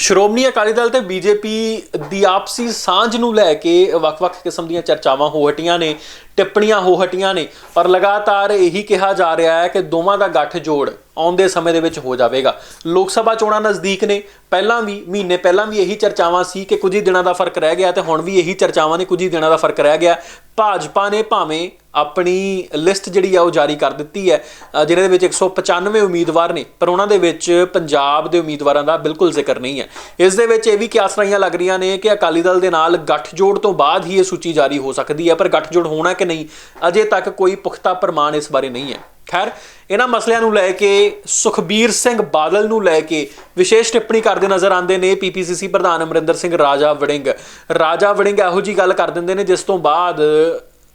ਸ਼੍ਰੋਮਣੀ ਅਕਾਲੀ ਦਲ ਤੇ ਬੀਜੇਪੀ ਦੀ ਆਪਸੀ ਸਾਂਝ ਨੂੰ ਲੈ ਕੇ ਵੱਖ-ਵੱਖ ਕਿਸਮ ਦੀਆਂ ਚਰਚਾਵਾਂ ਹੋ ਹਟੀਆਂ ਨੇ, ਟਿੱਪਣੀਆਂ ਹੋ ਹਟੀਆਂ ਨੇ, ਪਰ ਲਗਾਤਾਰ ਇਹੀ ਕਿਹਾ ਜਾ ਰਿਹਾ ਹੈ ਕਿ ਦੋਵਾਂ ਦਾ ਗੱਠ ਜੋੜ ਆਉਂਦੇ ਸਮੇਂ ਦੇ ਵਿੱਚ ਹੋ ਜਾਵੇਗਾ। ਲੋਕ ਸਭਾ ਚੋਣਾਂ ਨਜ਼ਦੀਕ ਨੇ। ਪਹਿਲਾਂ ਵੀ ਮਹੀਨੇ ਪਹਿਲਾਂ ਵੀ ਇਹੀ ਚਰਚਾਵਾਂ ਸੀ ਕਿ ਕੁਝ ਹੀ ਦਿਨਾਂ ਦਾ ਫ਼ਰਕ ਰਹਿ ਗਿਆ ਤੇ ਹੁਣ ਵੀ ਇਹੀ ਚਰਚਾਵਾਂ ਨੇ ਕੁਝ ਹੀ ਦਿਨਾਂ ਦਾ ਫ਼ਰਕ ਰਹਿ ਗਿਆ। ਭਾਜਪਾ ਨੇ ਭਾਵੇਂ ਆਪਣੀ ਲਿਸਟ ਜਿਹੜੀ ਆ ਉਹ ਜਾਰੀ ਕਰ ਦਿੱਤੀ ਹੈ ਅ, ਜਿਹਦੇ ਦੇ ਵਿੱਚ 195 ਉਮੀਦਵਾਰ ਨੇ ਪਰ ਉਹਨਾਂ ਦੇ ਵਿੱਚ ਪੰਜਾਬ ਦੇ ਉਮੀਦਵਾਰਾਂ ਦਾ ਬਿਲਕੁਲ ਜ਼ਿਕਰ ਨਹੀਂ ਹੈ। ਇਸ ਦੇ ਵਿੱਚ ਇਹ ਵੀ ਕਿਆਸਰਾਈਆਂ ਲੱਗ ਰਹੀਆਂ ਨੇ ਕਿ ਅਕਾਲੀ ਦਲ ਦੇ ਨਾਲ ਗੱਠਜੋੜ ਤੋਂ ਬਾਅਦ ਹੀ ਇਹ ਸੂਚੀ ਜਾਰੀ ਹੋ ਸਕਦੀ ਹੈ ਪਰ ਗੱਠਜੋੜ ਹੋਣਾ ਕਿ ਨਹੀਂ ਅਜੇ ਤੱਕ ਕੋਈ ਪੁਖਤਾ ਪ੍ਰਮਾਣ ਇਸ ਬਾਰੇ ਨਹੀਂ ਹੈ। ਖੈਰ, ਇਹਨਾਂ ਮਸਲਿਆਂ ਨੂੰ ਲੈ ਕੇ, ਸੁਖਬੀਰ ਸਿੰਘ ਬਾਦਲ ਨੂੰ ਲੈ ਕੇ ਵਿਸ਼ੇਸ਼ ਟਿੱਪਣੀ ਕਰਦੇ ਨਜ਼ਰ ਆਉਂਦੇ ਨੇ ਪੀਪੀਸੀਸੀ ਪ੍ਰਧਾਨ ਅਮਰਿੰਦਰ ਸਿੰਘ ਰਾਜਾ ਵੜਿੰਗ। ਰਾਜਾ ਵੜਿੰਗ ਇਹੋ ਜੀ ਗੱਲ ਕਰ ਦਿੰਦੇ ਨੇ ਜਿਸ ਤੋਂ ਬਾਅਦ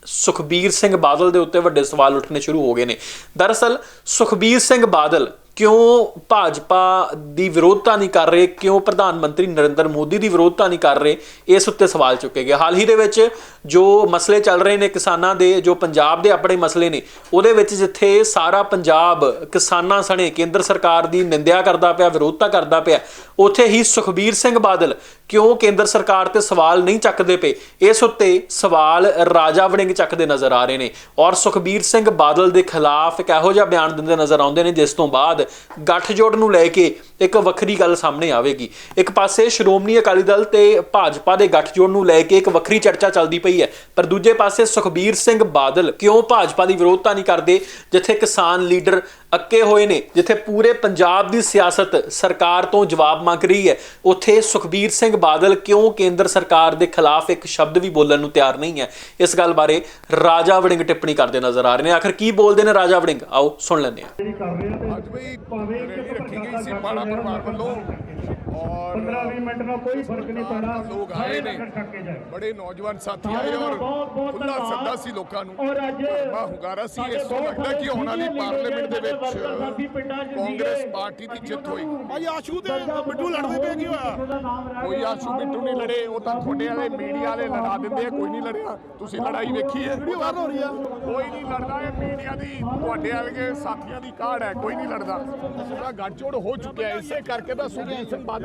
ਸੁਖਬੀਰ ਸਿੰਘ ਬਾਦਲ ਦੇ ਉੱਤੇ ਵੱਡੇ ਸਵਾਲ ਉੱਠਣੇ ਸ਼ੁਰੂ ਹੋ ਗਏ ਨੇ। ਦਰਅਸਲ, ਸੁਖਬੀਰ ਸਿੰਘ ਬਾਦਲ ਕਿਉਂ ਭਾਜਪਾ ਦੀ ਵਿਰੋਧਤਾ ਨਹੀਂ ਕਰ ਰਹੇ? ਕਿਉਂ ਪ੍ਰਧਾਨ ਮੰਤਰੀ ਨਰਿੰਦਰ ਮੋਦੀ ਦੀ ਵਿਰੋਧਤਾ ਨਹੀਂ ਕਰ ਰਹੇ? ਇਸ ਉੱਤੇ ਸਵਾਲ ਚੁੱਕੇ ਗਏ। ਹਾਲ ਹੀ ਦੇ ਵਿੱਚ ਜੋ ਮਸਲੇ ਚੱਲ ਰਹੇ ਨੇ ਕਿਸਾਨਾਂ ਦੇ, ਜੋ ਪੰਜਾਬ ਦੇ ਆਪਣੇ ਮਸਲੇ ਨੇ, ਉਹਦੇ ਵਿੱਚ ਜਿੱਥੇ ਸਾਰਾ ਪੰਜਾਬ ਕਿਸਾਨਾਂ ਸਣੇ, ਕੇਂਦਰ ਸਰਕਾਰ ਦੀ ਨਿੰਦਿਆ ਕਰਦਾ ਪਿਆ, ਵਿਰੋਧਤਾ ਕਰਦਾ ਪਿਆ, ਉੱਥੇ ਹੀ ਸੁਖਬੀਰ ਸਿੰਘ ਬਾਦਲ ਕਿਉਂ ਕੇਂਦਰ ਸਰਕਾਰ ਤੇ ਸਵਾਲ ਨਹੀਂ ਚੱਕਦੇ ਪਏ? ਇਸ ਉੱਤੇ ਸਵਾਲ ਰਾਜਾ ਵੜਿੰਗ ਚੱਕਦੇ ਨਜ਼ਰ ਆ ਰਹੇ ਨੇ। ਔਰ ਸੁਖਬੀਰ ਸਿੰਘ ਬਾਦਲ ਦੇ ਖਿਲਾਫ ਇੱਕ ਇਹੋ ਜਿਹਾ ਬਿਆਨ ਦਿੰਦੇ ਨਜ਼ਰ ਆਉਂਦੇ ਨੇ, ਜਿਸ ਤੋਂ ਬਾਅਦ ਗੱਠਜੋੜ ਨੂੰ ਲੈ ਕੇ ਇੱਕ ਵੱਖਰੀ ਗੱਲ ਸਾਹਮਣੇ ਆਵੇਗੀ। ਇੱਕ ਪਾਸੇ ਸ਼੍ਰੋਮਣੀ ਅਕਾਲੀ ਦਲ ਤੇ ਭਾਜਪਾ ਦੇ ਗੱਠਜੋੜ ਨੂੰ ਲੈ ਕੇ ਇੱਕ ਵੱਖਰੀ ਚਰਚਾ ਚੱਲਦੀ ਪਈ ਹੈ। ਪਰ ਦੂਜੇ ਪਾਸੇ ਸੁਖਬੀਰ ਸਿੰਘ ਬਾਦਲ ਕਿਉਂ ਭਾਜਪਾ ਦੀ ਵਿਰੋਧਤਾ ਨਹੀਂ ਕਰਦੇ, ਜਿੱਥੇ ਕਿਸਾਨ ਲੀਡਰ ਅੱਕੇ ਹੋਏ ਨੇ, ਜਿੱਥੇ ਪੂਰੇ ਪੰਜਾਬ ਦੀ ਸਿਆਸਤ ਸਰਕਾਰ ਤੋਂ ਜਵਾਬ ਮੰਗ ਰਹੀ ਹੈ। ਉੱਥੇ ਸੁਖਬੀਰ ਸਿੰਘ ਬਾਦਲ ਕਿਉਂ ਕੇਂਦਰ ਸਰਕਾਰ ਦੇ ਖਿਲਾਫ ਇੱਕ ਸ਼ਬਦ ਵੀ ਬੋਲਣ ਨੂੰ ਤਿਆਰ ਨਹੀਂ ਹੈ? ਇਸ ਗੱਲ ਬਾਰੇ ਰਾਜਾ ਵੜਿੰਗ ਟਿੱਪਣੀ ਕਰਦੇ ਨਜ਼ਰ ਆ ਰਹੇ ਨੇ। ਆਖਰ ਕੀ ਬੋਲਦੇ ਨੇ ਰਾਜਾ ਵੜਿੰਗ? ਆਓ ਸੁਣ ਲੈਂਦੇ ਹਾਂ। ਅੱਜ ਵੀ ਰੱਖੀ ਗਈ ਸੀ ਪਾੜਾ ਪਰਿਵਾਰ ਵੱਲੋਂ ਔਰ 15-20 ਮਿੰਟ ਨਾਲ ਕੋਈ ਫ਼ਰਕ ਨਹੀਂ ਪੈਣਾ। ਲੋਕ ਆਏ ਨੇ ਸਾਰੇ ਥੱਕ ਕੇ ਜਾਏ। ਬੜੇ ਨੌਜਵਾਨ ਸਾਥੀ ਆਏ ਔਰ ਖੁੱਲਾ ਸੱਦਾ ਸੀ ਲੋਕਾਂ ਨੂੰ। ਔਰ ਅੱਜ ਬਾ ਹੁੰਗਾਰਾ ਸੀ। ਇਸ ਤੋਂ ਲੱਗਦਾ ਕਿ ਆਉਣ ਵਾਲੀ ਪਾਰਲੀਮੈਂਟ ਦੇ ਵਿੱਚ ਕਾਂਗਰਸ ਪਾਰਟੀ ਦੀ ਜਿੱਤ ਹੋਈ। ਭਾਈ ਆਸ਼ੂ ਤੇ ਬਿੱਟੂ ਲੜਦੇ ਪਏ ਕੀ ਹੋਇਆ? ਕੋਈ ਆਸ਼ੂ ਬਿੱਟੂ ਨਹੀਂ ਲੜੇ ਉਹ ਤਾਂ ਤੁਹਾਡੇ ਵਾਲੇ ਮੀਡੀਆ ਵਾਲੇ ਲੜਾ ਦਿੰਦੇ ਆ ਕੋਈ ਨਹੀਂ ਲੜਿਆ। ਤੁਸੀਂ ਲੜਾਈ ਵੇਖੀ ਹੈ। ਵੀਡੀਓ ਵਾਇਰਲ ਹੋ ਰਹੀ ਆ। ਕੋਈ ਨਹੀਂ ਲੜਦਾ ਇਹ ਮੀਡੀਆ ਦੀ। ਤੁਹਾਡੇ ਵਰਗੇ ਸਾਥੀਆਂ ਦੀ ਕਾਢ ਹੈ ਕੋਈ ਨਹੀਂ ਲੜਦਾ। ਉਹਦਾ ਗੱਠਜੋੜ ਹੋ ਚੁੱਕਿਆ। ਇਸੇ ਕਰਕੇ ਤਾਂ ਸੁਖਬੀਰ ਸਿੰਘ ਬਾਦਲ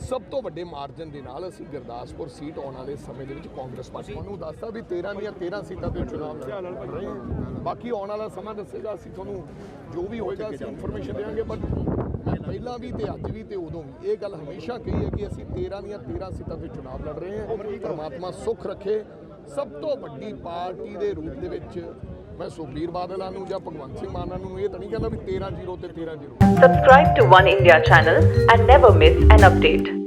ਸਭ ਤੋਂ ਵੱਡੇ ਮਾਰਜਨ ਦੇ ਨਾਲ ਅਸੀਂ ਗੁਰਦਾਸਪੁਰ ਸੀਟ ਆਉਣ ਵਾਲੇ ਸਮੇਂ ਦੇ ਵਿੱਚ ਕਾਂਗਰਸ ਪਾਰਟੀ ਨੂੰ ਦੱਸਦਾ ਵੀ 13 ਦੀਆਂ 13 ਸੀਟਾਂ ਤੇ ਚੁਣਾਵ ਲੜ ਰਹੇ ਹਾਂ। ਬਾਕੀ ਆਉਣ ਵਾਲਾ ਸਮਾਂ ਦੱਸੇਗਾ ਅਸੀਂ ਤੁਹਾਨੂੰ ਜੋ ਵੀ ਹੋਏਗਾ ਅਸੀਂ ਇਨਫੋਰਮੇਸ਼ਨ ਦੇਵਾਂਗੇ ਪਰ ਮੈਂ ਪਹਿਲਾਂ ਵੀ ਤੇ ਅੱਜ ਵੀ ਤੇ ਉਦੋਂ ਵੀ ਇਹ ਗੱਲ ਹਮੇਸ਼ਾ ਕਹੀ ਹੈ ਕਿ ਅਸੀਂ 13 ਦੀਆਂ 13 ਸੀਟਾਂ ਤੇ ਚੁਣਾਵ ਲੜ ਰਹੇ ਹਾਂ। ਪਰਮਾਤਮਾ ਸੁੱਖ ਰੱਖੇ। ਸਭ ਤੋਂ ਵੱਡੀ ਪਾਰਟੀ ਦੇ ਰੂਪ ਦੇ ਵਿੱਚ ਮੈਂ ਸੁਖਬੀਰ ਬਾਦਲਾਂ ਨੂੰ ਜਾਂ ਭਗਵੰਤ ਸਿੰਘ ਮਾਨ ਨੂੰ ਇਹ ਤਾਂ ਨਹੀਂ ਕਹਿੰਦਾ ਵੀ 13 0 ਤੇ 13 0 Subscribe to One India channel and never miss an update.